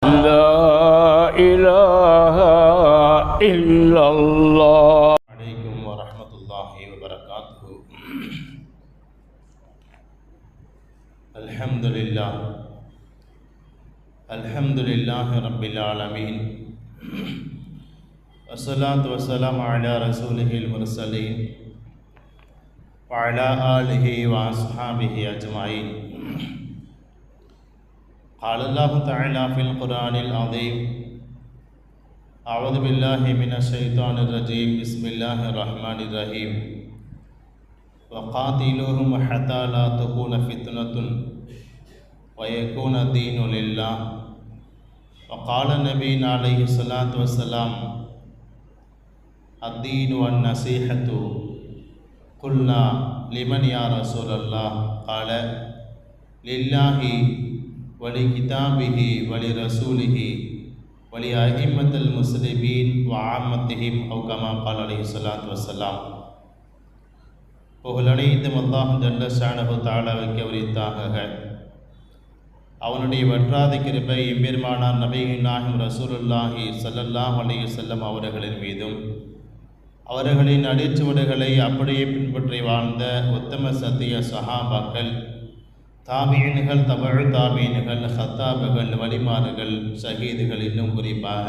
لا إله إلا الله. عليكم ورحمة الله وبركاته. الحمد لله. الحمد لله رب العالمين. والصلاة والسلام على رسوله المرسلين وعلى آله وأصحابه أجمعين. قال الله تعالى في القرآن العظيم. أعوذ بالله من الشيطان الرجيم. بسم الله الرحمن الرحيم. وقاتلوهم حتى لا تكون فتنة ويكون دین لله. وقال النبي عليه الصلاة والسلام، الدين والنصيحة قلنا لمن يا رسول الله؟ قال، لله ولكتابه ولرسوله ولأئمة المسلمين وعامتهم أو كما قال عليه الصلاة والسلام புகழனைத்தும் அல்லாஹ் ஜல்ல ஷானஹு தாலாவுக்கு உரித்தாக அவனுடைய வற்றாத கிருபை எம்பெருமானார் நபிகள் நாயகம் ரசூலுல்லாஹி ஸல்லல்லாஹு அலைஹி வஸல்லம் அவர்களின் மீதும் அவர்களின் அடிச்சுவடுகளை அப்படியே பின்பற்றி வாழ்ந்த உத்தம சத்திய சஹாபாக்கள் தாபீன்கள் தமிழ் தாபீன்கள் ஹத்தாபுகள் வலிமாறுகள் ஷஹீதுகள் இன்னும் குறிப்பாக.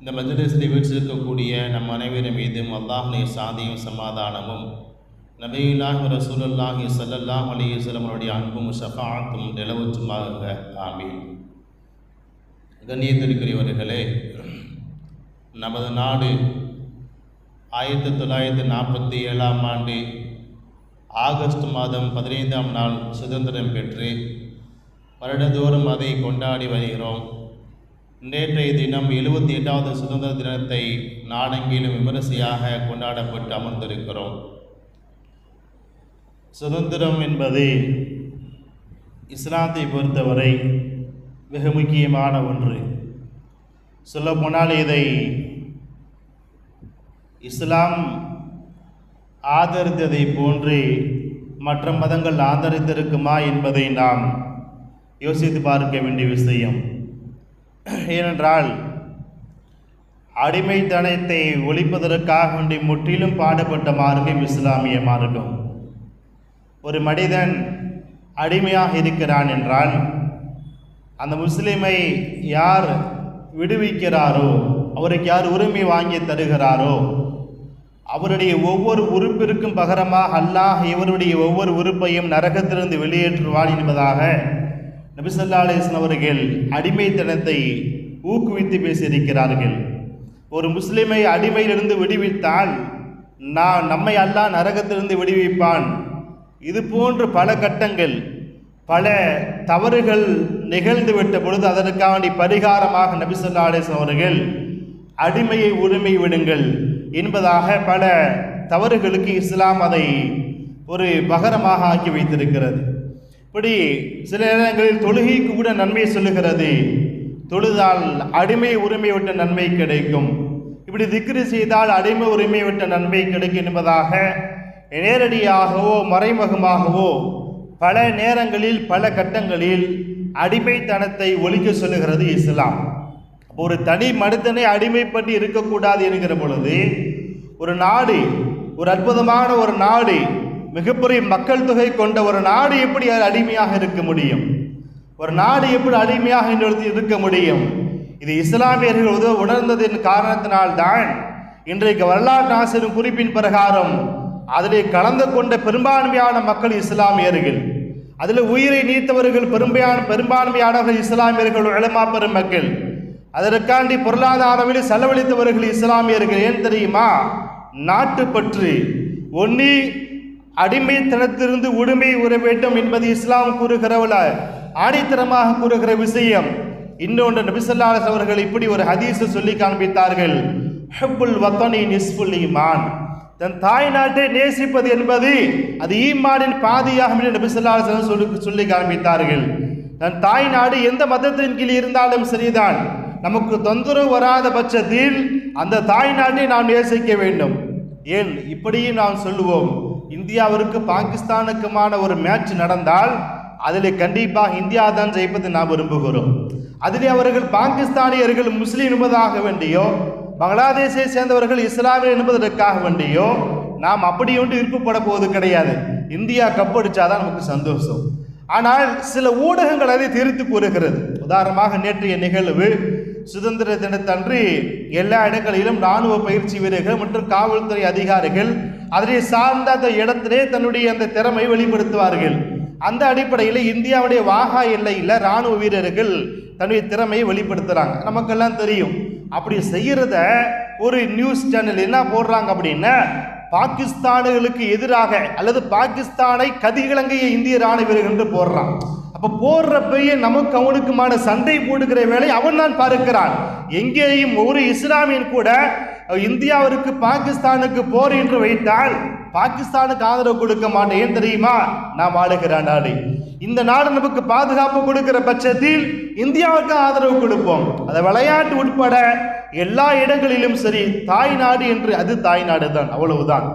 இந்த மஜ்லிஸில் வீற்றிருக்கக்கூடிய நம் அனைவரும் மீதும் அல்லாஹுடைய சாந்தியும் சமாதானமும் நபியுல்லாஹி ரசூலுல்லாஹி ஸல்லல்லாஹு அலைஹி வஸல்லம் அவருடைய அன்பும் ஷஃபாஅத்தும் நிலவுச்சுமாக ஆமீன். கண்ணியத்திற்குரியவர்களே நமது நாடு ஆயிரத்தி தொள்ளாயிரத்தி நாற்பத்தி ஏழாம் ஆண்டு ஆகஸ்ட் மாதம் பதினைந்தாம் நாள் சுதந்திரம் பெற்று வருடந்தோறும் அதை கொண்டாடி வருகிறோம். நேற்றைய தினம் எழுபத்தி எட்டாவது சுதந்திர தினத்தை நாடெங்கிலும் விமரிசையாக கொண்டாடப்பட்டு அமர்ந்திருக்கிறோம். சுதந்திரம் என்பது இஸ்லாத்தை பொறுத்தவரை மிக முக்கியமான ஒன்று. சொல்லப்போனால் இதை இஸ்லாம் ஆதரித்ததை போன்று மற்ற மதங்கள் ஆதரித்திருக்குமா என்பதை நாம் யோசித்து பார்க்க வேண்டிய விஷயம். ஏனென்றால் அடிமைத்தனத்தை ஒழிப்பதற்காக வேண்டி முற்றிலும் பாடுபட்ட மார்க்கம் இஸ்லாமிய மார்க்கம். ஒரு மனிதன் அடிமையாக இருக்கிறான் என்றால் அந்த முஸ்லீமை யார் விடுவிக்கிறாரோ அவருக்கு யார் உரிமை வாங்கி தருகிறாரோ அவருடைய ஒவ்வொரு உறுப்பிற்கும் பகரமாக அல்லாஹ் இவருடைய ஒவ்வொரு உறுப்பையும் நரகத்திலிருந்து வெளியேற்றுவான் என்பதாக நபிசல்லா அலிஸ்லாம் அவர்கள் அடிமைத்தனத்தை ஊக்குவித்து பேசியிருக்கிறார்கள். ஒரு முஸ்லிமை அடிமையிலிருந்து விடுவித்தால் நான் நம்மை அல்லாஹ் நரகத்திலிருந்து விடுவிப்பான். இது போன்று பல கட்டங்கள் பல தவறுகள் நிகழ்ந்துவிட்ட பொழுது அதற்காண்டி பரிகாரமாக நபிசல்லா அலிஸ்லாம் அவர்கள் அடிமையை உரிமை விடுங்கள். என்பதாக பல தவறுகளுக்கு இஸ்லாம் அதை ஒரு பகரமாக ஆக்கி வைத்திருக்கிறது. இப்படி சில நேரங்களில் தொழுகைக்கு கூட நன்மை சொல்லுகிறது. தொழுதால் அடிமை உரிமை விட்ட நன்மை கிடைக்கும். இப்படி திக்ரு செய்தால் அடிமை உரிமை விட்ட நன்மை கிடைக்கும் என்பதாக நேரடியாகவோ மறைமுகமாகவோ பல நேரங்களில் பல கட்டங்களில் அடிமைத்தனத்தை ஒழிக்க சொல்லுகிறது இஸ்லாம். ஒரு தனி மனிதனை அடிமைப்பட்டு இருக்கக்கூடாது என்கிற பொழுது ஒரு நாடு ஒரு அற்புதமான ஒரு நாடு மிகப்பெரிய மக்கள் தொகை கொண்ட ஒரு நாடு எப்படி அது அடிமையாக இருக்க முடியும்? ஒரு நாடு எப்படி அடிமையாக இருக்க முடியும்? இது இஸ்லாமியர்கள் உதவ உணர்ந்ததின் காரணத்தினால்தான் இன்றைக்கு வரலாற்று ஆசிரியர் குறிப்பின் பிரகாரம் அதில் கலந்து கொண்ட பெரும்பான்மையான மக்கள் இஸ்லாமியர்கள். அதில் உயிரை நீத்தவர்கள் பெரும்பான் பெரும்பான்மையானவர்கள் இஸ்லாமியர்கள் இளமா பெருமக்கள். அதற்காண்டி பொருளாதாரவில் செலவழித்தவர்கள் இஸ்லாமியர்கள் ஏன் தெரியுமா? நாட்டு பற்று. ஒன்னி அடிமைத்தனத்திலிருந்து உரிமை உற வேண்டும் என்பது இஸ்லாம் கூறுகிறவள ஆணித்தரமாக கூறுகிற விஷயம். இன்னொன்று நபிசல்லாஸ் அவர்கள் இப்படி ஒரு ஹதீஸை சொல்லி காண்பித்தார்கள். ஹப்புல் வத்தனி நிஸ்புல் ஈமான். தன் தாய் நாட்டை நேசிப்பது என்பது அது ஈமானின் பாதியாகும் என்று நபிசல்லாஸ் சொல்லி சொல்லி காண்பித்தார்கள். தன் தாய் நாடு எந்த மதத்தின் கீழ் இருந்தாலும் சரிதான். நமக்கு தொந்தரவு வராத பட்சத்தில் அந்த தாய் நாட்டை நாம் நேசிக்க வேண்டும். ஏன்? இப்படியும் நாம் சொல்லுவோம். இந்தியாவிற்கு பாகிஸ்தானுக்குமான ஒரு மேட்ச் நடந்தால் அதில் கண்டிப்பாக இந்தியா தான் ஜெயிப்பது நாம் விரும்புகிறோம். அதிலே அவர்கள் பாகிஸ்தானியர்கள் முஸ்லீம் என்பதாக வேண்டியோ பங்களாதேஷை சேர்ந்தவர்கள் இஸ்லாமியர் என்பதற்காக வேண்டியோ நாம் அப்படி ஒன்று விருப்பப்பட போவது கிடையாது. இந்தியா கப்படிச்சாதான் நமக்கு சந்தோஷம். ஆனால் சில ஊடகங்கள் அதை திருத்து கூறுகிறது. உதாரணமாக நேற்றைய நிகழ்வு சுதந்திர தினத்தன்று எல்லா இடங்களிலும் ராணுவ பயிற்சி வீரர்கள் மற்றும் காவல்துறை அதிகாரிகள் அதனை சார்ந்த அந்த இடத்திலே தன்னுடைய அந்த திறமை வெளிப்படுத்துவார்கள். அந்த அடிப்படையில் இந்தியாவுடைய வாகா எல்லையில் ராணுவ வீரர்கள் தன்னுடைய திறமையை வெளிப்படுத்துகிறாங்க நமக்கெல்லாம் தெரியும். அப்படி செய்கிறத ஒரு நியூஸ் சேனல் என்ன போடுறாங்க அப்படின்னா பாகிஸ்தானுகளுக்கு எதிராக அல்லது பாகிஸ்தானை கதிகிழங்கைய இந்திய ராணுவ வீரர்கள் என்று போடுறான். அப்போ போடுறப்பயே நமக்கு அவனுக்குமான சண்டை போடுகிற வேலை அவன் தான் பார்க்கிறான். எங்கேயும் ஒரு இஸ்லாமியன் கூட இந்தியாவிற்கு பாகிஸ்தானுக்கு போர் என்று வைத்தால் பாகிஸ்தானுக்கு ஆதரவு கொடுக்க மாட்டேன் ஏன் தெரியுமா? நாம் ஆளுகிற நாடு இந்த நாடு நமக்கு பாதுகாப்பு கொடுக்கிற பட்சத்தில் இந்தியாவுக்கு ஆதரவு கொடுப்போம். அதை விளையாட்டு உட்பட எல்லா இடங்களிலும் சரி தாய் நாடு என்று அது தாய் நாடு தான் அவ்வளவுதான்.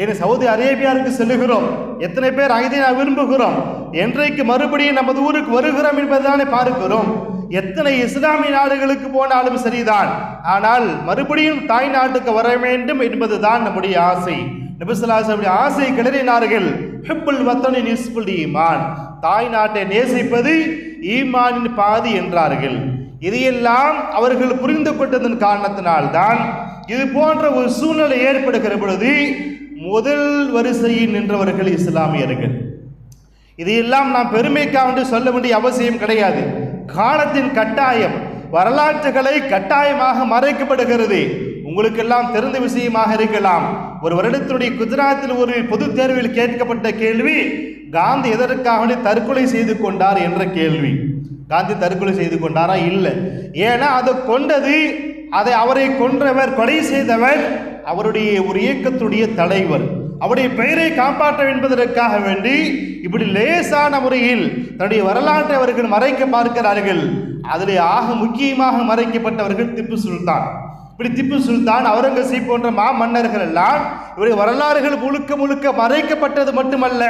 ஏன் சவுதி அரேபியாவுக்கு செல்லுகிறோம். எத்தனை பேர் அங்கே நான் விரும்புகிறோம். என்றைக்கு மறுபடியும் நமது ஊருக்கு வருகிறோம் என்பதுதானே பார்க்கிறோம். எத்தனை இஸ்லாமிய நாடுகளுக்கு போனாலும் சரிதான். ஆனால் மறுபடியும் தாய் நாட்டுக்கு வர வேண்டும் என்பதுதான் நம்முடைய ஆசை. நபிசுல்லாசனுடைய ஆசை கிளறினார்கள். ஹிப்புல் வத்தனி நிஸ்புல் ஈமான். தாய் நாட்டை நேசிப்பது ஈமானின் பாதி என்றார்கள். இதையெல்லாம் அவர்கள் புரிந்து கொண்டதன் காரணத்தினால்தான் இது போன்ற ஒரு சூழ்நிலை ஏற்படுகிற பொழுது முதல் வரிசையில் நின்றவர்கள் இஸ்லாமியர்கள். இதையெல்லாம் நாம் பெருமைக்காக சொல்ல வேண்டிய அவசியம் கிடையாது. காலத்தின் கட்டாயம் வரலாற்றுகளை கட்டாயமாக மறைக்கப்படுகிறது. உங்களுக்கெல்லாம் தெரிந்த விஷயமாக இருக்கலாம். ஒரு வருடத்தினுடைய குஜராத்தில் ஒரு பொது தேர்வில் கேட்கப்பட்ட கேள்வி காந்தி எதற்காக வேண்டி தற்கொலை செய்து கொண்டார் என்ற கேள்வி. காந்தி தற்கொலை செய்து கொண்டாரா? இல்லை. ஏன்னா அதை கொண்டது அதை அவரை கொன்றவர் கொலை செய்தவர் அவருடைய ஒரு இயக்கத்துடைய தலைவர். அவருடைய பெயரை காப்பாற்ற என்பதற்காக வேண்டி இப்படி லேசான முறையில் தன்னுடைய வரலாற்றை அவர்கள் மறைக்க பார்க்கிறார்கள். அதிலே ஆக முக்கியமாக மறைக்கப்பட்டவர்கள் திப்பு சுல்தான். இப்படி திப்பு சுல்தான் அவுரங்கசீப் போன்ற மா மன்னர்கள் எல்லாம் இவருடைய வரலாறுகள் முழுக்க முழுக்க மறைக்கப்பட்டது மட்டுமல்ல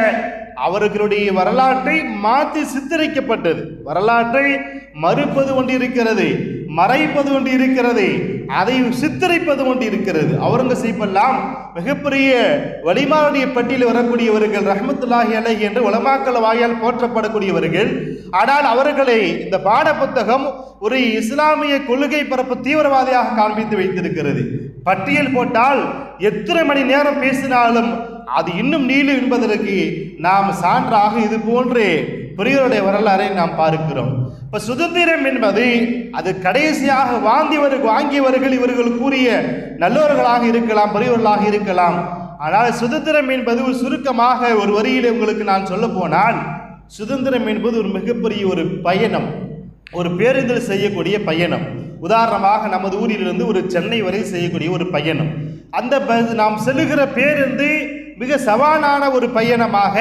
அவர்களுடைய வரலாற்றை மாற்றி சித்தரிக்கப்பட்டது. வரலாற்றை மறுப்பது ஒன்று இருக்கிறது மறைப்பது ஒன்று இருக்கிறது அதை சித்தரிப்பது கொண்டு இருக்கிறது. அவுரங்கசீப் எல்லாம் மிகப்பெரிய வலிமாருடைய பட்டியலில் வரக்கூடியவர்கள் ரஹமத்துல்லாஹி அலஹி என்று உலமாக்கல் வாயால் போற்றப்படக்கூடியவர்கள். ஆனால் அவர்களை இந்த பாட புத்தகம் ஒரு இஸ்லாமிய கொள்கை பரப்பு தீவிரவாதியாக காண்பித்து வைத்திருக்கிறது. பட்டியல் போட்டால் எத்தனை மணி நேரம் பேசினாலும் அது இன்னும் நீளும் என்பதற்கு நாம் சான்றாக இது போன்று பெரியோருடைய வரலாறை நாம் பார்க்கிறோம். இப்ப சுதந்திரம் என்பது அது கடைசியாக வாங்கியவர் வாங்கியவர்கள் இவர்கள் கூறிய நல்லவர்களாக இருக்கலாம் பெரியவர்களாக இருக்கலாம். ஆனால் சுதந்திரம் என்பது ஒரு சுருக்கமாக ஒரு வரியில் உங்களுக்கு நான் சொல்ல போனால் சுதந்திரம் என்பது ஒரு மிகப்பெரிய ஒரு பயணம். ஒரு பேருந்தில் செய்யக்கூடிய பயணம். உதாரணமாக நமது ஊரிலிருந்து ஒரு சென்னை வரை செய்யக்கூடிய ஒரு பயணம். அந்த ப- நாம் செல்லுகிற பேருந்து மிக சவாலான ஒரு பயணமாக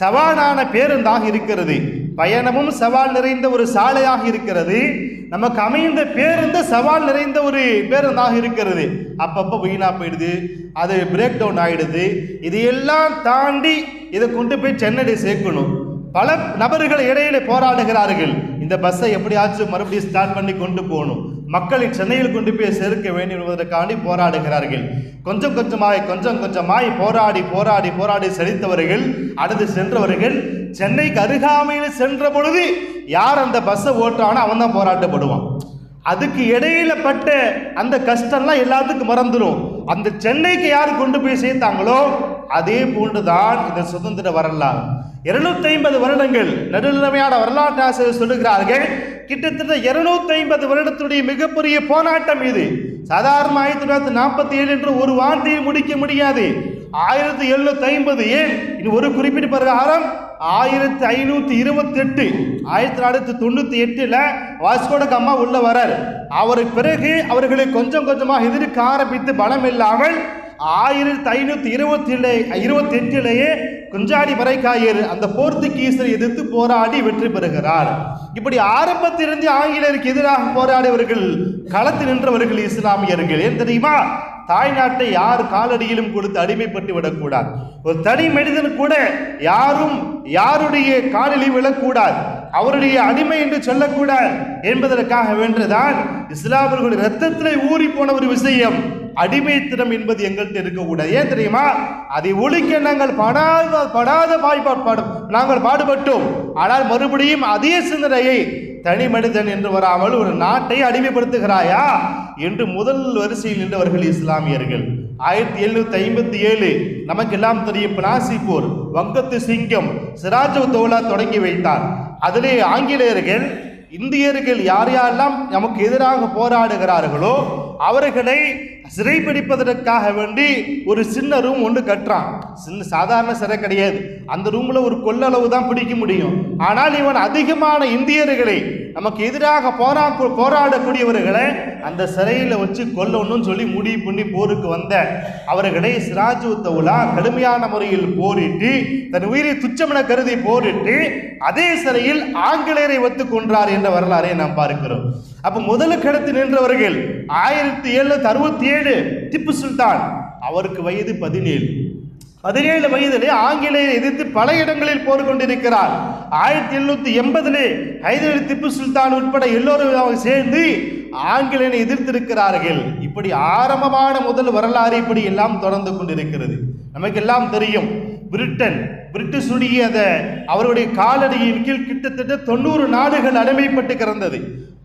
சவாலான பேருந்தாக இருக்கிறது. பயணமும் சவால் நிறைந்த ஒரு சாலையாக இருக்கிறது. நமக்கு அமைந்த பேருந்து சவால் நிறைந்த ஒரு பேருந்தாக இருக்கிறது. அப்பப்போ வீணாக போயிடுது அது பிரேக் டவுன் ஆகிடுது இதையெல்லாம் தாண்டி இதை கொண்டு போய் சென்னையில் சேர்க்கணும். பல நபர்கள் இடையில போராடுகிறார்கள். இந்த பஸ்ஸை எப்படியாச்சும் மறுபடியும் ஸ்டார்ட் பண்ணி கொண்டு போகணும். மக்களை சென்னையில் கொண்டு போய் சேர்க்க வேண்டும் என்பதற்காண்டி போராடுகிறார்கள். கொஞ்சம் கொஞ்சமாய் கொஞ்சம் கொஞ்சமாய் போராடி போராடி போராடி செழித்தவர்கள் அடுத்து சென்றவர்கள் சென்னைக்கு அருகாமையில் சென்ற பொழுது யார் அந்த பஸ்ஸை ஓட்டுறானோ அவன் தான் போராட்டப்படுவான். அதுக்கு இடையில பட்ட அந்த கஷ்டம்லாம் எல்லாத்துக்கும் மறந்துடும் அந்த சென்னைக்கு யார் கொண்டு போய் சேர்த்தாங்களோ அதே போன்றுதான் இந்த சுதந்திர வரலாறு. இருநூத்தி ஐம்பது வருடங்கள் நடுநிலைமையான வரலாற்று ஆசிரியர் சொல்லுகிறார்கள் கிட்டத்தட்ட இருநூத்தி ஐம்பது வருடத்துடைய மிகப்பெரிய போராட்டம் இது. சாதாரண ஆயிரத்தி தொள்ளாயிரத்தி நாற்பத்தி ஏழு என்று ஒரு வார்த்தையை முடிக்க முடியாது. ஆயிரத்தி எழுநூத்தி ஐம்பது ஏன்? இது ஒரு குறிப்பிட்ட பிரகாரம் ஆயிரத்தி ஐநூத்தி இருபத்தி எட்டு ஆயிரத்தி தொள்ளாயிரத்தி தொண்ணூத்தி எட்டுல வாஸ்கோட கம்மா உள்ள வரார். அவருக்கு பிறகு அவர்களை கொஞ்சம் கொஞ்சமாக எதிர்க்க ஆரம்பித்து பலம் இல்லாமல் ஆயிரத்தி ஐநூற்றி இருபத்தி இருபத்தி எட்டிலேயே குஞ்சாடி மரைக்காயர் அந்த போர்த்துகீசரை எதிர்த்து போராடி வெற்றி பெறுகிறார். இப்படி ஆரம்பத்திலிருந்து ஆங்கிலேயருக்கு எதிராக போராடியவர்கள் களத்தில் நின்றவர்கள் இஸ்லாமியர்கள். ஏன் தெரியுமா? தாய்நாட்டை யார் காலடியிலும் கொடுத்து அடிமைப்பட்டு விடக்கூடாது? ஒரு தனி மனிதன் கூட யாரும் யாருடைய காலடி விழக்கூடாது. அவருடைய அடிமை என்று சொல்லக்கூடாது என்பதற்காக வென்றுதான் இஸ்லாமியர்களுடைய ரத்தத்திலே ஊறி போன ஒரு விஷயம். அடிமைத்தனம் என்பது எங்கள்கிட்ட இருக்கக்கூடாது. ஏன் தெரியுமா? அதை ஒழிக்க நாங்கள் படாத படாத பாய்பாடு நாங்கள் பாடுபட்டோம். ஆனால் மறுபடியும் அதே சிந்தனையை தனி மனிதன் என்று வராமல் ஒரு நாட்டை அடிமைப்படுத்துகிறாயா? என்று முதல் வரிசையில் நின்றவர்கள் இஸ்லாமியர்கள். ஆயிரத்தி எழுநூத்தி ஐம்பத்தி ஏழு நமக்கெல்லாம் தெரியும் பிளாசிபூர் வங்கத்து சிங்கம் சிராஜ் தோலா தொடங்கி வைத்தார். அதிலே ஆங்கிலேயர்கள் இந்தியர்கள் யார் யாரெல்லாம் நமக்கு எதிராக போராடுகிறார்களோ அவர்களை சிறைப்பிடிப்பதற்காக வேண்டி ஒரு சின்ன ரூம் ஒன்று கட்டுறான். சின்ன சாதாரண சிறை கிடையாது. அந்த ரூமில் ஒரு கொள்ளளவு தான் பிடிக்க முடியும். ஆனால் இவன் அதிகமான இந்தியர்களை நமக்கு எதிராக போரா போராடக்கூடியவர்களை அந்த சிறையில் வச்சு கொல்லணும்னு சொல்லி முடிவு பண்ணி போருக்கு வந்த அவர்களை சிராஜு தௌலா கடுமையான முறையில் போரிட்டு தன் உயிரை துச்சமென கருதி போரிட்டு அதே சிறையில் ஆங்கிலேயரை ஒத்து கொன்றார் என்ற வரலாறை நாம் பார்க்கிறோம். அப்போ முதல் கடத்து நின்றவர்கள் ஆயிரத்தி எழுநூத்தி அறுபத்தி ஏழு திப்பு சுல்தான். அவருக்கு வயது பதினேழு. பதினேழு வயதிலே ஆங்கிலேயரை எதிர்த்து பல இடங்களில் போர் கொண்டிருக்கிறார் ஆயிரத்தி எழுநூத்தி எண்பதிலே ஹைதர் திப்பு சுல்தான் உட்பட எல்லோரும் சேர்ந்து ஆங்கிலேயனை எதிர்த்திருக்கிறார்கள். இப்படி ஆரம்பமான முதல் வரலாறு இப்படி எல்லாம் தொடர்ந்து கொண்டிருக்கிறது. நமக்கெல்லாம் தெரியும் பிரிட்டன் பிரிட்டிஷுடைய அந்த அவருடைய காலடியின் கீழ் கிட்டத்தட்ட தொண்ணூறு நாடுகள் அடிமைப்பட்டு கிடந்தது.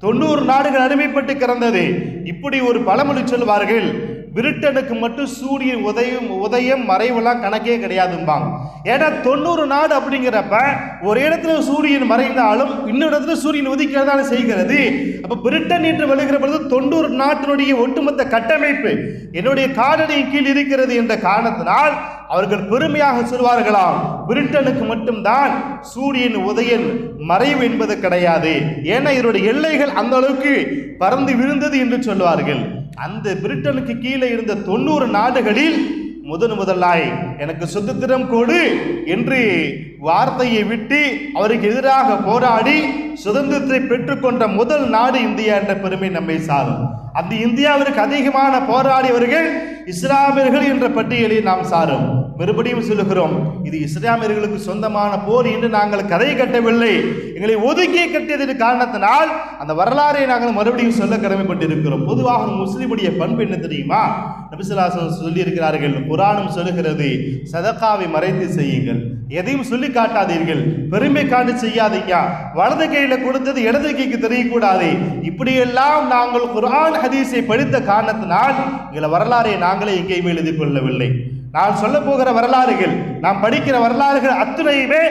தொண்ணூறு நாடுகள் அடிமைப்பட்டு கிடந்தது. இப்படி ஒரு பழமொழி சொல்வார்கள் பிரிட்டனுக்கு மட்டும் சூரியன் உதயம் உதயம் மறைவெல்லாம் கணக்கே கிடையாதும்பாங்க. ஏன்னா தொண்ணூறு நாடு அப்படிங்கிறப்ப ஒரு இடத்துல சூரியன் மறைந்தாலும் இன்னொரு இடத்துல சூரியன் உதிக்கிறதால செய்கிறது. அப்போ பிரிட்டன் என்று வருகிற பொழுது தொண்ணூறு நாட்டினுடைய ஒட்டுமொத்த கட்டமைப்பு என்னுடைய காலடியின் கீழ் இருக்கிறது என்ற காரணத்தினால் அவர்கள் பெருமையாக சொல்வார்களாம். பிரிட்டனுக்கு மட்டும்தான் சூரியன் உதயன் மறைவு என்பது கிடையாது. ஏன்னா இதனுடைய எல்லைகள் அந்த அளவுக்கு பறந்து விழுந்தது என்று சொல்வார்கள். அந்த பிரிட்டனுக்கு கீழே இருந்த தொண்ணூறு நாடுகளில் முதன் முதலாய் எனக்கு சுதந்திரம் கொடு என்று வார்த்தையை விட்டு அவருக்கு எதிராக போராடி சுதந்திரத்தை பெற்றுக்கொண்ட முதல் நாடு இந்தியா என்ற பெருமை நம்மை சாரும். அந்த இந்தியாவிற்கு அதிகமான போராடியவர்கள் இஸ்லாமியர்கள் என்ற பட்டியலை நாம் சாரும். மறுபடியும் சொல்லுகிறோம் இது இஸ்லாமியர்களுக்கு சொந்தமான போர் என்று நாங்கள் கதை கட்டவில்லை. எங்களை ஒதுக்கி கட்டியதன் காரணத்தினால் அந்த வரலாறை நாங்கள் மறுபடியும் சொல்ல கடமைப்பட்டிருக்கிறோம். பொதுவாக முஸ்லிமுடைய பண்பு என்ன தெரியுமா? நபிசுல்லாசன் சொல்லி இருக்கிறார்கள் குரானும் சொல்லுகிறது சதகாவை மறைத்து செய்யுங்கள். எதையும் சொல்லி காட்டாதீர்கள் பெருமை காண்டு செய்யாதீங்க. வலது கை கையில கொடுத்தது இடது கைக்கு தெரியக்கூடாது. இப்படியெல்லாம் நாங்கள் குரான் ஹதீஸை படித்த காரணத்தினால் எங்களை வரலாறை நாங்களே எங்கேயுமே எழுதி கொள்ளவில்லை. நான் சொல்ல போகிற வரலாறுகள் நாம் படிக்கிற வரலாறுகள் அத்துணையுமே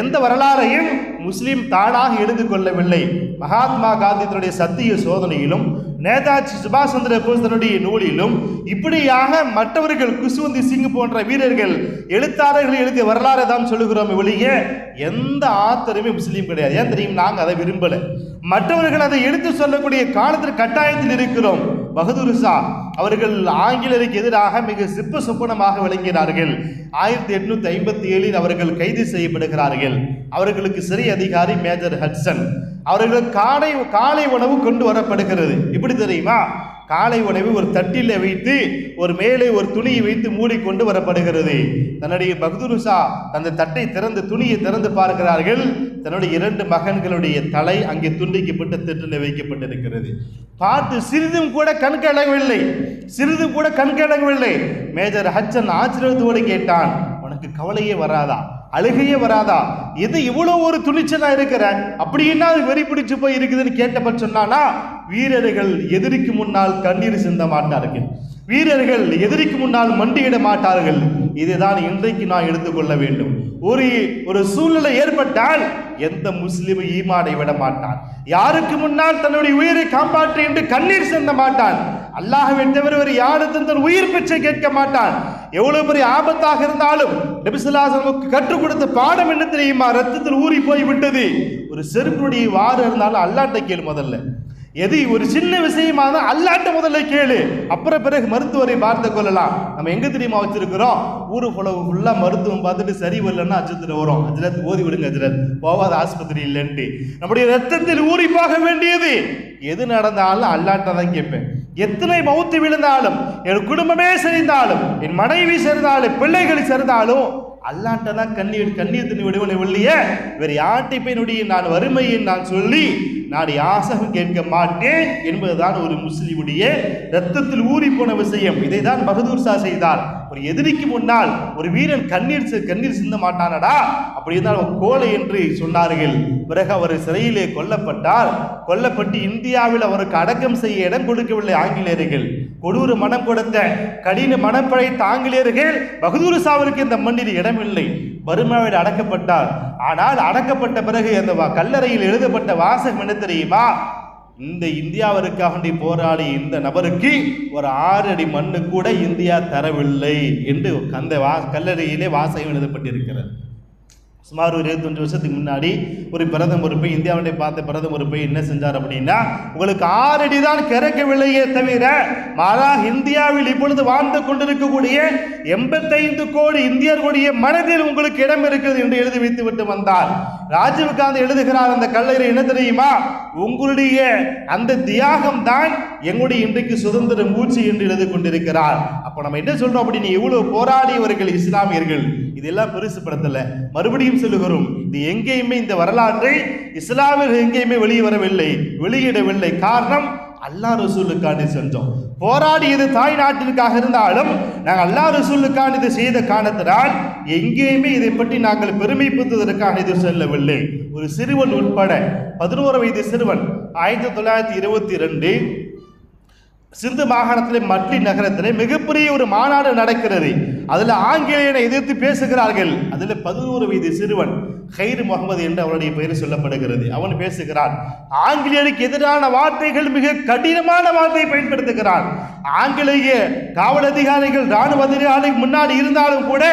எந்த வரலாறையும் முஸ்லீம் தானாக எழுதி கொள்ளவில்லை. மகாத்மா காந்தி சத்திய சோதனையிலும் நேதாஜி சுபாஷ் சந்திர போஸ் தன்னுடைய நூலிலும் இப்படியாக மற்றவர்கள் குசுவந்தி சிங் போன்ற வீரர்கள் எழுத்தாளர்கள் எழுதிய வரலாறை தான் சொல்லுகிறோம் வெளியே எந்த ஆத்தருமே முஸ்லீம் கிடையாது. ஏன் தெரியும்? நாங்கள் அதை விரும்பலை. மற்றவர்கள் அதை எடுத்து சொல்லக்கூடிய காலத்தில் கட்டாயத்தில் இருக்கிறோம். பகதூர் ஷா அவர்கள் ஆங்கிலேயருக்கு எதிராக மிக சிப்ப சொப்பனமாக விளங்கினார்கள். ஆயிரத்தி எட்நூத்தி ஐம்பத்தி ஏழில் அவர்கள் கைது செய்யப்படுகிறார்கள். அவர்களுக்கு சிறை அதிகாரி மேஜர் ஹட்சன். அவர்கள் காலை காலை உணவு கொண்டு வரப்படுகிறது. இப்படி தெரியுமா? காலை உணவு ஒரு தட்டில் வைத்து ஒரு மேலே ஒரு துணியை வைத்து மூடி கொண்டு வரப்படுகிறது. தன்னுடைய பகதூர் ஷா அந்த தட்டை திறந்து துணியை திறந்து பார்க்கிறார்கள். தன்னுடைய இரண்டு மகன்களுடைய தலை அங்கே துண்டிக்கப்பட்டு திட்டில் வைக்கப்பட்டிருக்கிறது. பார்த்து சிறிதும் கூட கண்கடங்கவில்லை சிறிதும் கூட கண்கடங்கவில்லை மேஜர் ஹச்சன் ஆச்சரியத்தோடு கேட்டான் உனக்கு கவலையே வராதா? அழுகையே வராதா? இது இவ்வளோ ஒரு துணிச்சலாக இருக்கிற? அப்படின்னா அது வெறி பிடிச்சு போய் இருக்குதுன்னு கேட்டப்ப சொன்னானா வீரர்கள் எதிரிக்கு முன்னால் கண்ணீர் சிந்த மாட்டார்கள். வீரர்கள் எதிரிக்கு முன்னால் மண்டியிட மாட்டார்கள். இதுதான் இன்றைக்கு நான் எடுத்துக்கொள்ள வேண்டும். ஒரு ஒரு சூழ்நிலை ஏற்பட்டால் எந்த முஸ்லிம் ஈமானை விட மாட்டான். யாருக்கு முன்னால் தன்னுடைய உயிரை காப்பாற்று என்று கண்ணீர் சிந்த மாட்டான்? அல்லாஹ்வை தவிர ஒரு யாரும் தன் உயிர் பெற்றை கேட்க மாட்டான். எவ்வளவு பெரிய ஆபத்தாக இருந்தாலும் நபிசுல்லாசனுக்கு கற்றுக் கொடுத்த பாடம் என்ன தெரியுமா? ரத்தத்தில் ஊறி போய் விட்டது. ஒரு செருப்புடைய வாறு இருந்தாலும் அல்லாட்ட கேளு முதல்ல. எது? ஒரு சின்ன விஷயமா தான் அல்லாட்ட முதல்ல கேளு. அப்புறம் பிறகு மருத்துவரை பார்த்து கொள்ளலாம். நம்ம எங்க தெரியுமா வச்சிருக்கிறோம்? ஊரு புலவு ஃபுல்லா மருத்துவம் பார்த்துட்டு சரி வரலன்னா அஜத்துல வரும். அஜரத் ஓதி விடுங்க அஜரத் போவாத ஆஸ்பத்திரி இல்லைன்ட்டு. நம்முடைய ரத்தத்தில் ஊறி போக வேண்டியது. எது நடந்தாலும் அல்லாட்ட தான் கேட்பேன். எத்தனை மௌத்து விழுந்தாலும் என் குடும்பமே சரிந்தாலும் என் மனைவி சரிந்தாலும் பிள்ளைகள் சரிந்தாலும் அல்லாட்ட தான் கண்ணீர் கண்ணீர் தண்ணி விடுவனை ஒல்லிய வேறு யார்ட்டை போய் நான் வறுமையை நான் சொல்லி நான் யாசகம் கேட்க மாட்டேன் என்பதுதான் ஒரு முஸ்லிமுடைய ரத்தத்தில் ஊறி போன விஷயம். இதை தான் பகதூர் ஷா செய்தார். ஒரு எதிரிக்கு முன்னால் ஒரு வீரன் கண்ணீர் சி- கண்ணீர் சிந்த மாட்டானடா? அப்படி இருந்தால் அவன் கோலை என்று சொன்னார்கள். பிறகு அவர் சிறையிலே கொல்லப்பட்டார். கொல்லப்பட்டு இந்தியாவில் அவருக்கு அடக்கம் செய்ய இடம் கொடுக்கவில்லை ஆங்கிலேயர்கள். கொடூர மனம் கொடுத்த கடின மனம் படைத்த ஆங்கிலேயர்கள் பகதூர் சாவிற்கு இந்த மண்ணில் இடமில்லை. பருமாவில் அடக்கப்பட்டார். ஆனால் அடக்கப்பட்ட பிறகு அந்த வா- கல்லறையில் எழுதப்பட்ட வாசகம் என்ன தெரியுமா? இந்த இந்தியாவிற்காக வேண்டி இந்த நபருக்கு ஒரு ஆறு அடி மண்ணு கூட இந்தியா தரவில்லை என்று அந்த வா கல்லறையிலே வாசகம் எழுதப்பட்டிருக்கிறது. சுமார் ஒரு இருபத்தஞ்சு வருஷத்துக்கு முன்னாடி ஒரு பிரதமர் போய் இந்தியாவுடைய பார்த்த பிரதமர் போய் என்ன செஞ்சார் அப்படின்னா உங்களுக்கு ஆறடி தான் கிடைக்கவில்லையே தவிர மாறா இந்தியாவில் இப்பொழுது வாழ்ந்து கொண்டிருக்கக்கூடிய எண்பத்தைந்து கோடி இந்தியர்களுடைய மனதில் உங்களுக்கு இடம் இருக்கிறது என்று எழுதி வைத்து விட்டு வந்தார். ராஜீவ் காந்தி எழுதுகிறார் அந்த கல்லறை என்ன தெரியுமா? உங்களுடைய அந்த தியாகம் தான் எங்களுடைய இன்றைக்கு சுதந்திர மூச்சு என்று எழுதி கொண்டிருக்கிறார். அப்போ நம்ம என்ன சொல்றோம் அப்படின்னு எவ்வளவு போராடியவர்கள் இஸ்லாமியர்கள். இதெல்லாம் பெருசுப்படுத்தல. மறுபடியும் சொல்லுகிறோம் இது எங்கேயுமே இந்த வரலாற்றை இஸ்லாமியர்கள் எங்கேயுமே வெளியே வரவில்லை வெளியிடவில்லை. காரணம் அல்லா ரசூலுக்காண்டி செஞ்சோம் போராடியது தாய் நாட்டிற்காக இருந்தாலும் நாங்கள் அல்லாஹ் ரசூலுக்கான இது செய்த காரணத்தினால் எங்கேயுமே இதை பற்றி நாங்கள் பெருமைப்படுத்துவதற்காக இது செல்லவில்லை. ஒரு சிறுவன் உட்பட பதினோரு வயது சிறுவன் ஆயிரத்தி தொள்ளாயிரத்தி இருபத்தி ரெண்டு சிந்து மாகாணத்திலே மட்லி நகரத்திலே மிகப்பெரிய ஒரு மாநாடு நடக்கிறது. அதில் ஆங்கிலேயனை எதிர்த்து பேசுகிறார்கள். அதில் பதினோரு வயது சிறுவன் ஹைர் முகமது என்று அவனுடைய பெயர் சொல்லப்படுகிறது. அவன் பேசுகிறான் ஆங்கிலேயருக்கு எதிரான வார்த்தைகள் மிக கடினமான வார்த்தையை பயன்படுத்துகிறான். ஆங்கிலேய காவல் அதிகாரிகள் ராணுவ அதிகாரிகள் முன்னாடி இருந்தாலும் கூட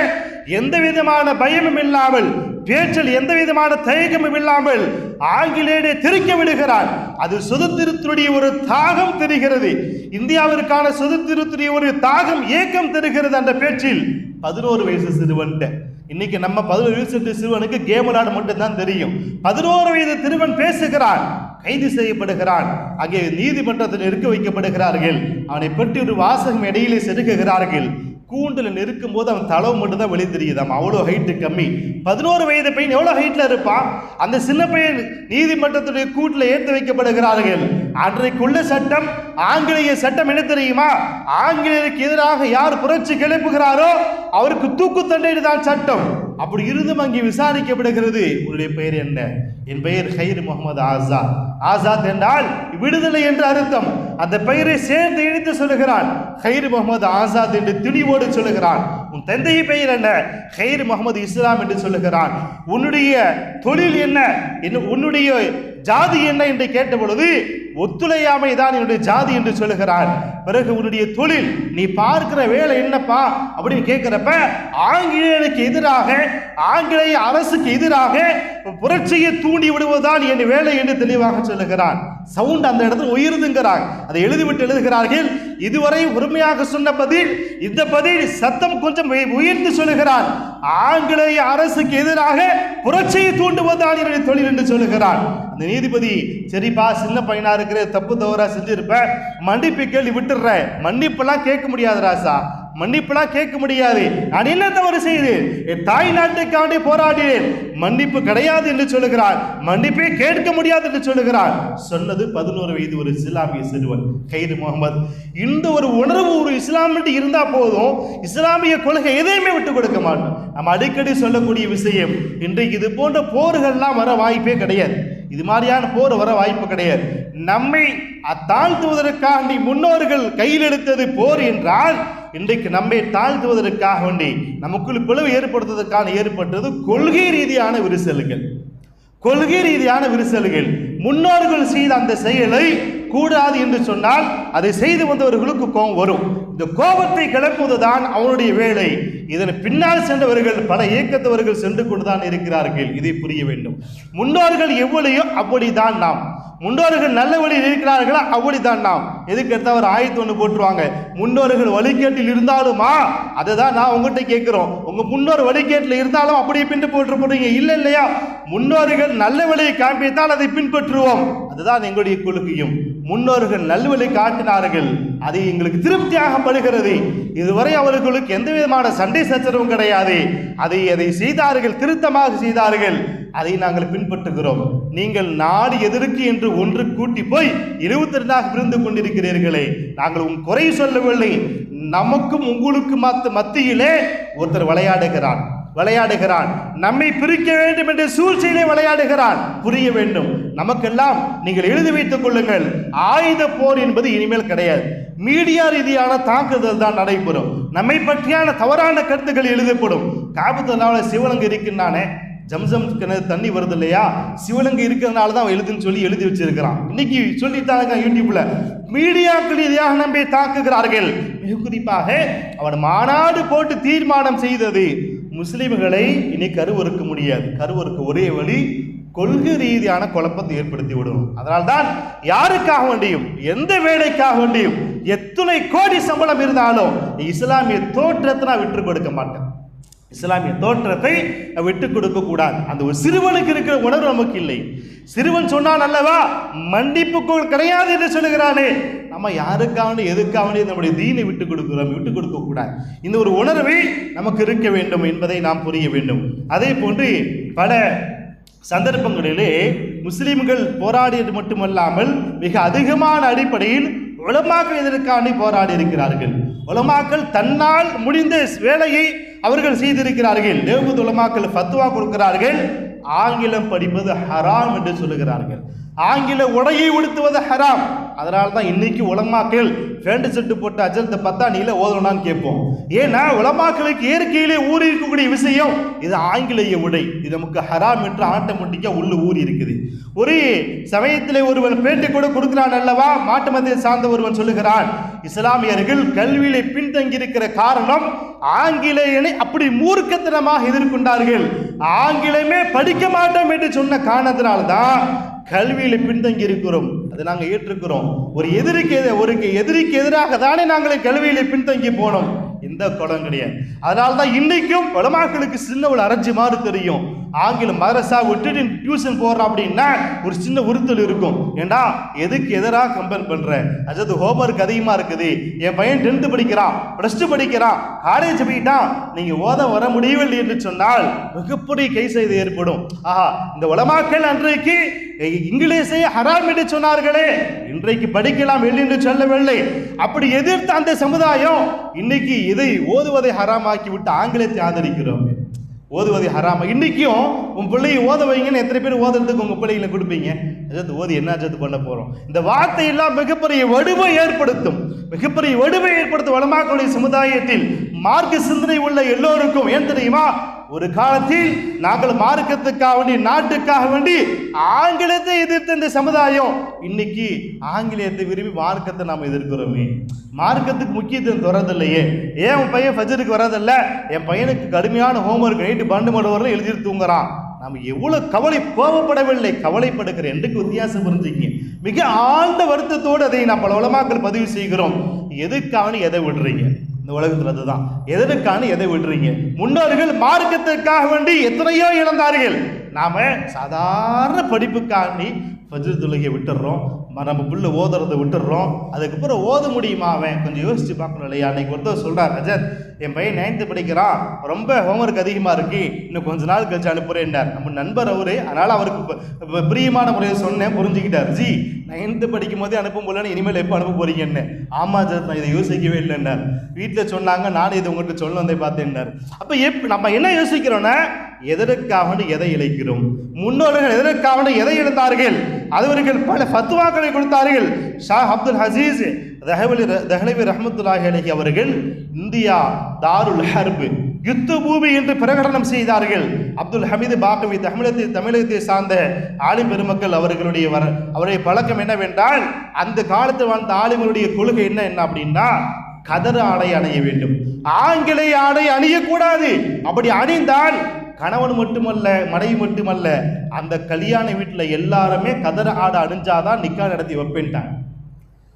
எந்த விதமான பயமும் இல்லாமல் பேச்சில் எந்த விதமான தயக்கமும் இல்லாமல் ஆங்கிலேயரை திரிக்க விடுகிறார். அது சுதந்திரத்தினுடைய ஒரு தாகம் தெரிகிறது. இந்தியாவிற்கான சுதந்திரத்துடைய ஒரு தாகம் ஏக்கம் தெரிகிறது அந்த பேச்சில் பதினோரு வயசு சிறுவன்ட்ட. இன்னைக்கு நம்ம பதினோரு வயசு சிறுவனுக்கு கேம் விளையாட மட்டும்தான் தெரியும். பதினோரு வயது திருவன் பேசுகிறான் கைது செய்யப்படுகிறான். அங்கே நீதிமன்றத்தில் இருக்க வைக்கப்படுகிறார்கள். அவனை பற்றி ஒரு வாசகம் இடையிலே செதுக்குகிறார்கள். கூண்டில் நெருக்கும் போது அவன் தளவு மட்டும் தான் வெளியே தெரியுது. அவன் அவ்வளோ ஹைட்டு கம்மி. பதினோரு வயது பையன் எவ்வளோ ஹைட்டில் இருப்பான் அந்த சின்ன பையன் நீதிமன்றத்துடைய கூட்டில் ஏற்றி வைக்கப்படுகிறார்கள். அன்றைக்குள்ள சட்டம் ஆங்கிலேய சட்டம் என்ன தெரியுமா? ஆங்கிலேயருக்கு எதிராக யார் புரட்சி கிளப்புகிறாரோ அவருக்கு தூக்கு தண்டனை தான் சட்டம். அப்படி இருந்தும் அங்கே விசாரிக்கப்படுகிறது. உன்னுடைய பெயர் என்ன? என் பெயர் ஹைர் முகமது ஆசாத். ஆசாத் என்றால் விடுதலை என்று அர்த்தம். அந்த பெயரை சேர்ந்து இணைத்து சொல்லுகிறான். ஹைர் முகமது ஆசாத் என்று திணிவோடு சொல்லுகிறான். உன் தந்தைய பெயர் என்ன? ஹைர் முகமது இஸ்லாம் என்று சொல்லுகிறான். உன்னுடைய தொழில் என்ன? என்ன- உன்னுடைய ஜாதி என்ன என்று கேட்ட பொழுது ஒத்துழையாமை தான் என்னுடைய ஜாதி என்று சொல்லுகிறான். பிறகு உன்னுடைய தொழில் நீ பார்க்கிற வேலை என்னப்பா? அப்படின்னு கேட்கிறப்ப ஆங்கிலேயனுக்கு எதிராக ஆங்கிலேய அரசுக்கு எதிராக புரட்சியை தூண்டி விடுவதுதான் என் வேலை என்று தெளிவாக சொல்லுகிறான். சவுண்ட் அந்த இடத்துல உயிருதுங்கிறாங்க. அதை எழுதிவிட்டு எழுதுகிறார்கள். இதுவரை உரிமையாக சொன்ன பதில் இந்த பதில் சத்தம் கொஞ்சம் உயர்ந்து சொல்லுகிறான் ஆங்கிலேய அரசுக்கு எதிராக புரட்சியை தூண்டுவதுதான் என்னுடைய தொழில் என்று சொல்லுகிறார். அந்த நீதிபதி சரிப்பா சின்ன பையனா இருக்கிற தப்பு தவறா செஞ்சிருப்ப மன்னிப்பு கேள்வி விட்டுடுறேன் மன்னிப்பெல்லாம் கேட்க முடியாது ராசா மன்னிப்புலாம் கேட்க முடியாது. நான் என்ன தவறு செய்தேன்? என் தாய் நாட்டுக்காண்டி போராடினேன். மன்னிப்பு கிடையாது என்று சொல்லுகிறார். மன்னிப்பே கேட்க முடியாது என்று சொல்லுகிறார். சொன்னது பதினோரு வயது ஒரு இஸ்லாமிய சிறுவன் கைது முகமது. இந்த ஒரு உணர்வு ஒரு இஸ்லாமிட்டு இருந்தா போதும். இஸ்லாமிய கொள்கை எதையுமே விட்டு கொடுக்க மாட்டோம். நம்ம அடிக்கடி சொல்லக்கூடிய விஷயம் இன்றைக்கு இது போன்ற போர்கள்லாம் வர வாய்ப்பே கிடையாது. இது மாதிரியான போர் வர வாய்ப்பு கிடையாது. நம்மை தாழ்த்துவதற்காண்டி முன்னோர்கள் கையில் எடுத்தது போர் என்றால் இன்றைக்கு நம்மை தாழ்த்துவதற்காக வேண்டி நமக்குள் பிளவு ஏற்படுத்துவதற்கான ஏற்பட்டது கொள்கை ரீதியான விரிசல்கள். கொள்கை ரீதியான விரிசல்கள். முன்னோர்கள் செய்த அந்த செயலை கூடாது என்று சொன்னால் அதை செய்து வந்தவர்களுக்கு கோபம் வரும். இந்த கோபத்தை கிளப்புவதுதான் அவனுடைய வேலை. இதன் பின்னால் சென்றவர்கள் பல இயக்கத்தவர்கள் சென்று கொண்டுதான் இருக்கிறார்கள். இதை புரிய வேண்டும். முன்னோர்கள் எவ்வளையோ அப்படிதான் நாம். முன்னோர்கள் நல்ல வழியில் இருக்கிறார்களா அப்படிதான் நாம். எதுக்கு ஒரு ஆயத்து ஒன்று போட்டுருவாங்க. முன்னோர்கள் வழிகேட்டில் இருந்தாலுமா? அதை தான் நான் உங்ககிட்ட கேட்குறோம். உங்க முன்னோர் வழிகேட்டில் இருந்தாலும் அப்படியே பின்பு போட்டு போடுறீங்க இல்லை இல்லையா? முன்னோர்கள் நல்ல வழியை காண்பித்தால் அதை பின்பற்றுவோம். அதுதான் எங்களுடைய கொள்கையும். முன்னோர்கள் நல்வழி காட்டினார்கள். அது எங்களுக்கு திருப்தியாக படுகிறது. இதுவரை அவர்களுக்கு எந்த விதமான சண்டை சச்சரவும் கிடையாது. அதை அதை செய்தார்கள் திருத்தமாக செய்தார்கள் அதை நாங்கள் பின்பற்றுகிறோம். நீங்கள் நாடு எதிர்க்கு என்று ஒன்று கூட்டி போய் இருபத்தி ரெண்டாக பிரிந்து கொண்டிருக்கிறீர்களே. நாங்கள் உன் குறை சொல்லவில்லை. நமக்கும் உங்களுக்கும் மத்த மத்தியிலே ஒருத்தர் விளையாடுகிறான். விளையாடுகிறான். நம்மை பிரிக்க வேண்டும் என்ற சூழ்ச்சியிலே விளையாடுகிறான். புரிய வேண்டும். நமக்கெல்லாம் நீங்கள் எழுதி வைத்துக் கொள்ளுங்கள். ஆயுத போர் என்பது இனிமேல் கிடையாது. மீடியா ரீதியான தாக்குதல் தான் நடைபெறும். நம்மை பற்றியான தவறான கருத்துக்கள் எழுதப்படும். காபத்துள்ளாவில் சிவலங்கு இருக்கின்றானே. ஜம்சம் கிணறு தண்ணி வருது இல்லையா? சிவலங்கு இருக்கிறதுனால தான் எழுதுன்னு சொல்லி எழுதி வச்சிருக்கிறான். இன்னைக்கு சொல்லிட்டாங்க யூடியூப்ல. மீடியாக்கள் ரீதியாக நம்பி தாக்குகிறார்கள்? மிக குறிப்பாக அவன் மாநாடு போட்டு தீர்மானம் செய்தது முஸ்லீம்களை இனி கருவறுக்க முடியாது. கருவறுக்க ஒரே வழி கொள்கை ரீதியான குழப்பத்தை ஏற்படுத்தி விடும். அதனால்தான் யாருக்காக வேண்டியும் எந்த வேலைக்காக வேண்டியும் எத்தனை கோடி சம்பளம் இருந்தாலும் இஸ்லாமிய தோற்றத்தை நான் விட்டு கொடுக்க மாட்டேன். இஸ்லாமிய தோற்றத்தை விட்டு கொடுக்க கூடாது. அந்த ஒரு சிறுவனுக்கு இருக்கிற உணர்வு நமக்கு இல்லை. சிறுவன் சொன்னால் அல்லவா மன்னிப்புக்குள் கிடையாது என்று சொல்லுகிறானே. நம்ம யாருக்காவது எதுக்காவது நம்முடைய தீனை விட்டு கொடுக்கிறோம் விட்டு கொடுக்க கூடாது. இந்த ஒரு உணர்வை நமக்கு இருக்க வேண்டும் என்பதை நாம் புரிய வேண்டும். அதே போன்று பல சந்தர்ப்பங்களிலே முஸ்லீம்கள் போராடியது மட்டுமல்லாமல் மிக அதிகமான அடிப்படையில் உலமாக்கள் இதற்காண்டி போராடி இருக்கிறார்கள். உலமாக்கள் தன்னால் முடிந்த வேலையை அவர்கள் செய்திருக்கிறார்கள். தேவபுத் உலமாக்கள் ஃபத்துவா கொடுக்கிறார்கள். ஆங்கிலம் படிப்பது ஹராம் என்று சொல்லுகிறார்கள். ஆங்கில உடையை உடுத்துவது ஹராம். அதனால தான் இன்னைக்கு உலமாக்கள் ஃபேண்ட் செட்டு போட்டு அஜந்த பத்தா நீல ஓதணும்னு கேட்போம். ஏன்னா உலமாக்களுக்கு இயற்கையிலே ஊறி இருக்கக்கூடிய விஷயம் இது ஆங்கிலேய உடை. இது நமக்கு ஹராம் என்று ஆட்டோமேட்டிக்காக உள்ள ஊறி இருக்குது. ஒரு சமயத்தில் ஒருவன் பேட்டி கூட கொடுக்கிறான் அல்லவா? மாட்டு மதத்தை சார்ந்த ஒருவன் சொல்லுகிறான் இஸ்லாமியர்கள் கல்வியிலே பின்தங்கி இருக்கிற காரணம் ஆங்கிலேயனை அப்படி மூர்க்கத்தனமாக எதிர்கொண்டார்கள். ஆங்கிலமே படிக்க மாட்டோம் என்று சொன்ன காரணத்தினால்தான் கல்வியில் பின்தங்கி இருக்கிறோம் அதை நாங்கள் ஏற்றுக்கிறோம். ஒரு எதிரிக்கு எதிர- ஒரு எதிரிக்கு எதிராக தானே நாங்கள் கல்வியில் பின்தங்கி போனோம். எந்த குளம் கிடையாது. அதனால தான் இன்னைக்கும் உலமாக்களுக்கு சின்ன ஒரு அரைச்சி மாதிரி தெரியும். ஆங்கிலம் மதரசா விட்டுட்டு டியூஷன் போடுற அப்படின்னா ஒரு சின்ன உறுத்தல் இருக்கும். ஏண்டா எதுக்கு எதிராக கம்பேர் பண்ற? அதாவது ஹோம்ஒர்க் அதிகமா இருக்குது. என் பையன் டென்த்து படிக்கிறான் ப்ளஸ் டூ படிக்கிறான் காலேஜ் போயிட்டான் நீங்க ஓத வர முடியவில்லை என்று சொன்னால் மிகப்பெரிய கை செய்து ஏற்படும். ஆஹா இந்த உலமாக்கள் அன்றைக்கு இங்கிலீஷை ஹராம் என்று சொன்னார்களே. இன்றைக்கு படிக்கலாம் வெள்ளி என்று சொல்லவில்லை. அப்படி எதிர்த்த அந்த சமுதாயம் இன்னைக்கு இதை ஓதுவதை ஹராமாக்கி விட்டு ஆங்கிலத்தை ஆதரிக்கிறோம். ஓதுவதை ஹராம. இன்றைக்கும் உன் பிள்ளையை ஓத வைங்கன்னு எத்தனை பேர் ஓதுறதுக்கு உங்கள் பிள்ளைகளை கொடுப்பீங்க? அதாவது ஓதி என்ன அஜத்து பண்ண போகிறோம் இந்த வார்த்தையெல்லாம் மிகப்பெரிய வடுவை ஏற்படுத்தும். மிகப்பெரிய வடுவை ஏற்படுத்தும் வளமாக்களுடைய சமுதாயத்தில் மார்க்க சிந்தனை உள்ள எல்லோருக்கும் ஏன் தெரியுமா? ஒரு காலத்தில் நாங்கள் மார்க்கத்துக்காக வேண்டி நாட்டுக்காக வேண்டி ஆங்கிலத்தை எதிர்த்த இந்த சமுதாயம் இன்னைக்கு ஆங்கிலேயத்தை விரும்பி மார்க்கத்தை நாம் எதிர்க்கிறோமே. மார்க்கத்துக்கு முக்கியத்துவம் தரதில்லையே ஏன் உன் பையன் ஃபஜருக்கு வரதில்ல என் பையனுக்கு கடுமையான ஹோம்ஒர்க் நைட்டு பண்டு மடுவரில் எழுதி தூங்குறான். நம்ம எவ்வளோ கவலை கோபப்படவில்லை கவலைப்படுகிற என்றுக்கு வித்தியாசம் புரிஞ்சுங்க மிக ஆழ்ந்த வருத்தத்தோடு அதை நாம் பல உலமாக்கள் பதிவு செய்கிறோம். எதுக்கான எதை விடுறீங்க? இந்த உலகத்தில் அதுதான். எதற்கான எதை விடுறீங்க? முன்னோர்கள் மார்க்கத்துக்காக வேண்டி எத்தனையோ இழந்தார்கள். நாம சாதாரண படிப்புக்காண்டி ஃபஜ்ர் தொழுகையை விட்டுடுறோம் நம்ம புள்ள ஓதுறதை விட்டுடுறோம் அதுக்கப்புறம் ஓத முடியுமா அவன்? கொஞ்சம் யோசிச்சு பார்க்கணும் இல்லையா? அன்னைக்கு ஒருத்தர் சொல்றார் ரஜத் என் பையன் நைன்த்து படிக்கிறான். ரொம்ப ஹோம்ஒர்க் அதிகமாக இருக்கு. இன்னும் கொஞ்ச நாள் கழிச்சு அனுப்புறேன்டார். நம்ம நண்பர் அவரு. அதனால் அவருக்கு பிரியமான முறையில் சொன்னேன். புரிஞ்சுக்கிட்டார். ஜி நைன்த்து படிக்கும் போதே அனுப்ப முடியலன்னு இனிமேல் எப்போ அனுப்ப போறீங்கன்னு. ஆமா சார் நான் இதை யோசிக்கவே இல்லைன்னார். வீட்டில் சொன்னாங்க நானும் இது உங்கள்கிட்ட சொல்ல வந்தே பார்த்தேன்னார். அப்போ எப் நம்ம என்ன யோசிக்கிறோன்னா எதற்காக எதை இழைக்கிறோம்? முன்னோர்கள் எதற்காக எதை இழந்தார்கள்? அதுவர்கள் பல ஃபத்துவாக்களை கொடுத்தார்கள். ஷா அப்துல் ஹசீஸ் தஹவலி தஹலவி ரஹமத்துல்லாஹி அலஹி அவர்கள் இந்தியா தாருல் ஹர்பு யுத்த பூமி என்று பிரகடனம் செய்தார்கள். அப்துல் ஹமீது பாகவி தமிழத்தை தமிழகத்தை சார்ந்த ஆலிம் பெருமக்கள் அவர்களுடைய வர அவருடைய பழக்கம் என்னவென்றால் அந்த காலத்தில் வாழ்ந்த ஆலிம்களுடைய கொள்கை என்ன என்ன அப்படின்னா கதர் ஆடை அணிய வேண்டும். ஆங்கிலேய ஆடை அணியக்கூடாது. அப்படி அணிந்தால் கணவன் மட்டுமல்ல மனைவி மட்டுமல்ல அந்த கல்யாண வீட்டில் எல்லாருமே கதர் ஆடை அணிஞ்சாதான் நிக்கா நடத்தி வைப்பேன்ட்டாங்க.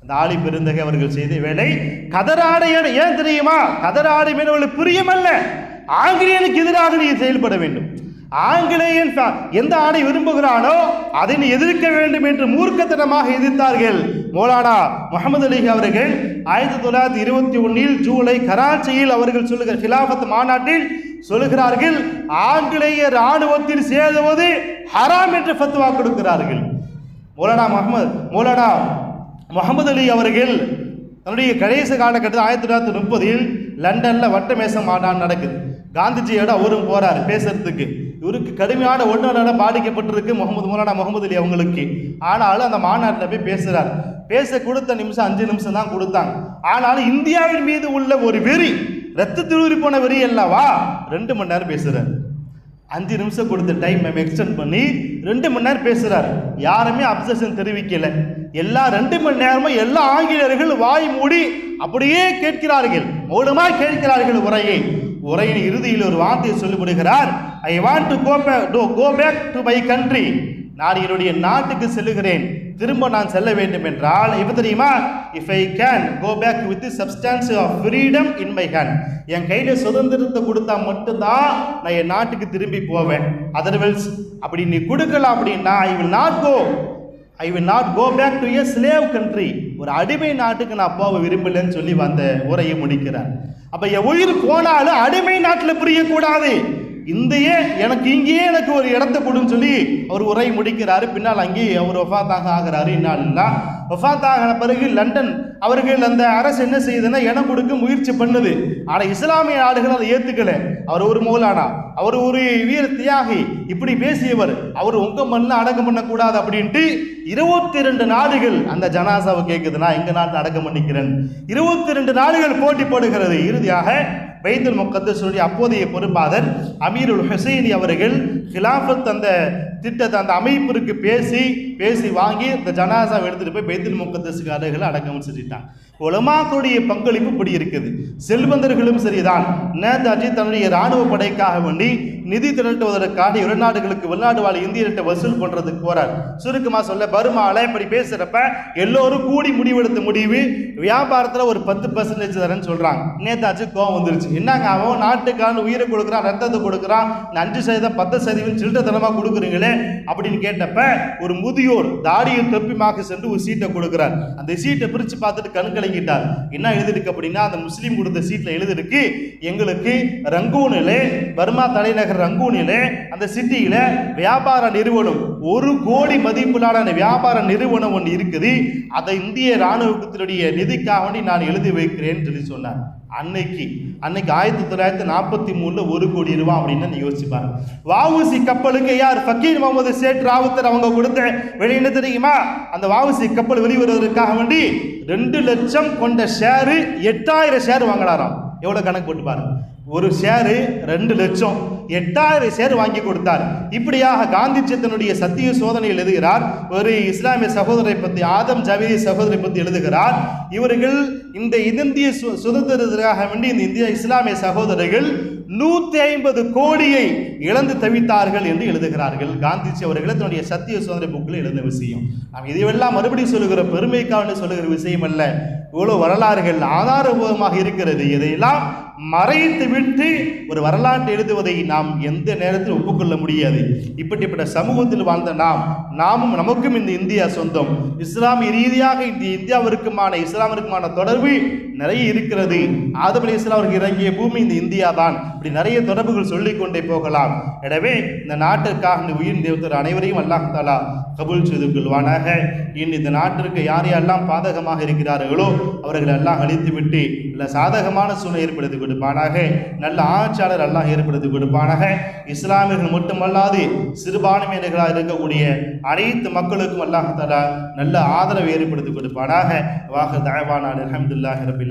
அந்த ஆளி பெருந்தகை அவர்கள் செய்த வேலை கதராடை ஏன் தெரியுமா? கதராடை ஆடை மேல பிரியமல்ல. ஆங்கிலேயனுக்கு எதிராக நீ செயல்பட வேண்டும். ஆங்கிலேயன் எந்த ஆடை விரும்புகிறானோ அதை நீ எதிர்க்க வேண்டும் என்று மூர்க்கத்தனமாக எதிர்த்தார்கள். மோலானா முகமது அலி அவர்கள் ஆயிரத்தி தொள்ளாயிரத்தி இருபத்தி ஒன்னில் ஜூலை கராச்சியில் அவர்கள் சொல்லுகிற ஹிலாபத் மாநாட்டில் சொல்லுகிறார்கள் ஆங்கிலேய ராணுவத்தில் சேருவது ஹராம் என்று ஃபத்வா கொடுக்கிறார்கள். மோலானா முகமது மோலானா முகமது அலி அவர்கள் தன்னுடைய கடைசி காலகட்டத்தில் ஆயிரத்தி தொள்ளாயிரத்தி முப்பதில் லண்டனில் வட்டமேச மாநாடு நடக்குது. காந்திஜியோட அவரும் போகிறார் பேசுறதுக்கு. இவருக்கு கடுமையான ஒன்றான பாதிக்கப்பட்டிருக்கு முகமது மௌலானா முகமது அலி அவங்களுக்கு. ஆனாலும் அந்த மாநாட்டில் போய் பேசுகிறார் பேச கொடுத்த நிமிஷம் அஞ்சு நிமிஷம் தான் கொடுத்தாங்க. ஆனாலும் இந்தியாவின் மீது உள்ள ஒரு வெறி ரத்த திருவுரி போன வெறி அல்லவா? ரெண்டு மணி நேரம் பேசுகிறார் அஞ்சு நிமிஷம் கொடுத்த டைம் எக்ஸ்டெண்ட் பண்ணி ரெண்டு மணி நேரம் பேசுகிறார் யாருமே அப்சஷன் தெரிவிக்கலை. எல்லா ரெண்டு மணி நேரமும் எல்லா ஆங்கிலேயர்கள் வாய் மூடி அப்படியே கேட்கிறார்கள். மௌனமாக கேட்கிறார்கள் உரையை. உரையின் இறுதியில் ஒரு வார்த்தையை சொல்லிவிடுகிறார். I want to go back go back to my country நான் என்னுடைய நாட்டுக்கு செல்லுகிறேன். திரும்ப நான் செல்ல வேண்டும் என்றால் இப்போ தெரியுமா? If I can go back with substance of freedom in my hand என் கையில் சுதந்திரத்தை கொடுத்தா மட்டும்தான் நான் என் நாட்டுக்கு திரும்பி போவேன். அதர்வைஸ் அப்படி நீ கொடுக்கல அப்படின்னா I will not go I will not go back to a slave country ஒரு அடிமை நாட்டுக்கு நான் போக விரும்பலன்னு சொல்லி வந்த உரையை முடிக்கிறார். அப்ப என் உயிர் போனாலும் அடிமை நாட்டில் புரியக்கூடாது. இந்தையே எனக்கு இங்கேயே எனக்கு ஒரு இடத்த கொடுன்னு சொல்லி அவர் உரை முடிக்கிறாரு. பின்னால் அங்கேயே அவர் ஒஃபாத்தாக ஆகிறாரு. இன்னாலில்லா. ஒஃபாத் ஆகின பிறகு லண்டன் அவர்கள் அந்த அரசு என்ன செய்யுதுன்னா இடம் கொடுக்க முயற்சி பண்ணுது. ஆனால் இஸ்லாமிய நாடுகள் அதை ஏத்துக்கல. அவர் ஒரு மூலானா. அவர் ஒரு வீர தியாகி. இப்படி பேசியவர். அவர் உங்கள் மண்ணில் அடக்கம் பண்ணக்கூடாது அப்படின்ட்டு இருபத்தி ரெண்டு நாடுகள் அந்த ஜனாசாவை கேட்குது நான் எங்கள் நாட்டில் அடக்கம் பண்ணிக்கிறேன். இருபத்தி ரெண்டு நாடுகள் போட்டி போடுகிறது. இறுதியாக பைத்துல் முக்கத்தஸுடைய அப்போதைய பொறுப்பாளர் அமீருல் ஹுசைனி அவர்கள் ஹிலாஃபத் அந்த திட்டத்தை அந்த அமைப்பிற்கு பேசி பேசி வாங்கி இந்த ஜனாசாவை எடுத்துட்டு போய் பைத்தில் முக்கத்தஸுக்கு அடக்கம் செஞ்சுட்டாங்க. உலமாக்களுடைய பங்களிப்பு இப்படி இருக்குது. செல்வந்தர்களும் சரிதான். நேதாஜி தன்னுடைய இராணுவ படைக்காக வேண்டி நிதி திரட்டுவதற்காக இரு வெளிநாடு வாழ் இந்தியர்கிட்ட வசூல் பண்றதுக்கு போறார். சுருக்கமா சொல்ல பர்மால இப்படி பேசுறப்ப எல்லோரும் கூடி முடிவெடுத்த முடிவு வியாபாரத்துல ஒரு பத்து பர்சன்டேஜ் தரேன்னு சொல்றாங்க. நேதாஜி கோவம் வந்துருச்சு. என்னங்க அவன்? நாட்டுக்கான உயிரை கொடுக்குறான் ரத்தத்தை கொடுக்குறான். அஞ்சு சதவீதம் பத்து சதவீதம் சில்லறத்தனமா கொடுக்குறீங்களே. அப்படின்னு கேட்டப்ப ஒரு முதியோர் தாடியை தொப்பிமாக சென்று ஒரு சீட்டை கொடுக்குறார். அந்த சீட்டை பிரிச்சு பார்த்துட்டு கண் கலங்கிட்டார். என்ன எழுதிருக்கு அப்படின்னா அந்த முஸ்லீம் கொடுத்த சீட்டில் எழுதிருக்கு எங்களுக்கு ரங்கூனிலே பர்மா தலைநகர் ரங்கூனிலே அந்த சிட்டியில் வியாபார நிறுவனம் ஒரு கோடி மதிப்பிலான வியாபார நிறுவனம் ஒன்று இருக்குது. அதை இந்திய ராணுவத்தினுடைய நிதிக்காக வேண்டி நான் எழுதி வைக்கிறேன்னு சொல்லி சொன்னார். அன்னைக்கு அன்னைக்கு ஆயிரத்தி தொள்ளாயிரத்தி நாற்பத்தி மூணுல ஒரு கோடி ரூபா அப்படின்னு நீ யோசிச்சு பாருங்க வாவுசி கப்பலுக்கு யார்? ஃபக்கீர் முகமது சேட் ராவுத்தர் அவங்க கொடுத்த வெளி என்ன தெரியுமா? அந்த வாவுசி கப்பல் வெளிவருவதற்காக வேண்டி ரெண்டு லட்சம் கொண்ட ஷேரு எட்டாயிரம் ஷேர் வாங்கினாராம். எவ்வளோ கணக்கு போட்டு பாருங்க ஒரு ஷேரு ரெண்டு லட்சம். எட்டாயிரம் ஷேர் வாங்கி கொடுத்தார். இப்படியாக காந்திஜி தன்னுடைய சத்திய சோதனையில் எழுதுகிறார். ஒரு இஸ்லாமிய சகோதரை பற்றி ஆதம் ஜவீரி சகோதரை பற்றி எழுதுகிறார். இவர்கள் இந்த இந்திய சு- சுதந்திரத்திற்காக வேண்டி இந்த இந்திய இஸ்லாமிய சகோதரர்கள் நூற்றி ஐம்பது கோடியை இழந்து தவித்தார்கள் என்று எழுதுகிறார்கள். காந்திஜி அவர்கள் தன்னுடைய சத்திய சோதனை புக்கில் எழுந்த விஷயம். நாம் மறுபடியும் சொல்லுகிற பெருமைக்காக சொல்லுகிற விஷயம் அல்ல. இவ்வளோ வரலாறுகள் ஆதாரபூர்வமாக இருக்கிறது. இதையெல்லாம் மறைத்து விட்டு ஒரு வரலாற்று எழுதுவதை நாம் எந்த நேரத்தில் ஒப்புக்கொள்ள முடியாது. இப்படிப்பட்ட சமூகத்தில் வாழ்ந்த நாம் நாமும் நமக்கும் இந்த இந்தியா சொந்தம். இஸ்லாமிய ரீதியாக இந்த இந்தியாவிற்குமான இஸ்லாமிற்குமான தொடர்பு நிறைய இருக்கிறது. ஆதம் அலி இஸ்லாம் அவருக்கு இறங்கிய பூமி இந்த இந்தியா தான். இப்படி நிறைய தொடர்புகள் சொல்லிக் கொண்டே போகலாம். எனவே இந்த நாட்டிற்காக இந்த உயிர் தேவத்தர் அனைவரையும் அல்லாஹ் தாலா கபுல் செய்து கொள்வானாக. இன் இந்த நாட்டிற்கு யார் யாரெல்லாம் பாதகமாக இருக்கிறார்களோ அவர்கள் எல்லாம் அழித்து விட்டு நல்ல சாதகமான சூழ்நிலை ஏற்படுத்தி கொடுப்பானாக. நல்ல ஆட்சியாளர் எல்லாம் ஏற்படுத்தி கொடுப்பானாக. இஸ்லாமியர்கள் மட்டுமல்லாது சிறுபான்மையினர்களாக இருக்கக்கூடிய அனைத்து மக்களுக்கும் அல்லாஹ் தாலா நல்ல ஆதரவு ஏற்படுத்தி கொடுப்பானாக. வாக தயவான அலமதுல்லாஹி ரபில்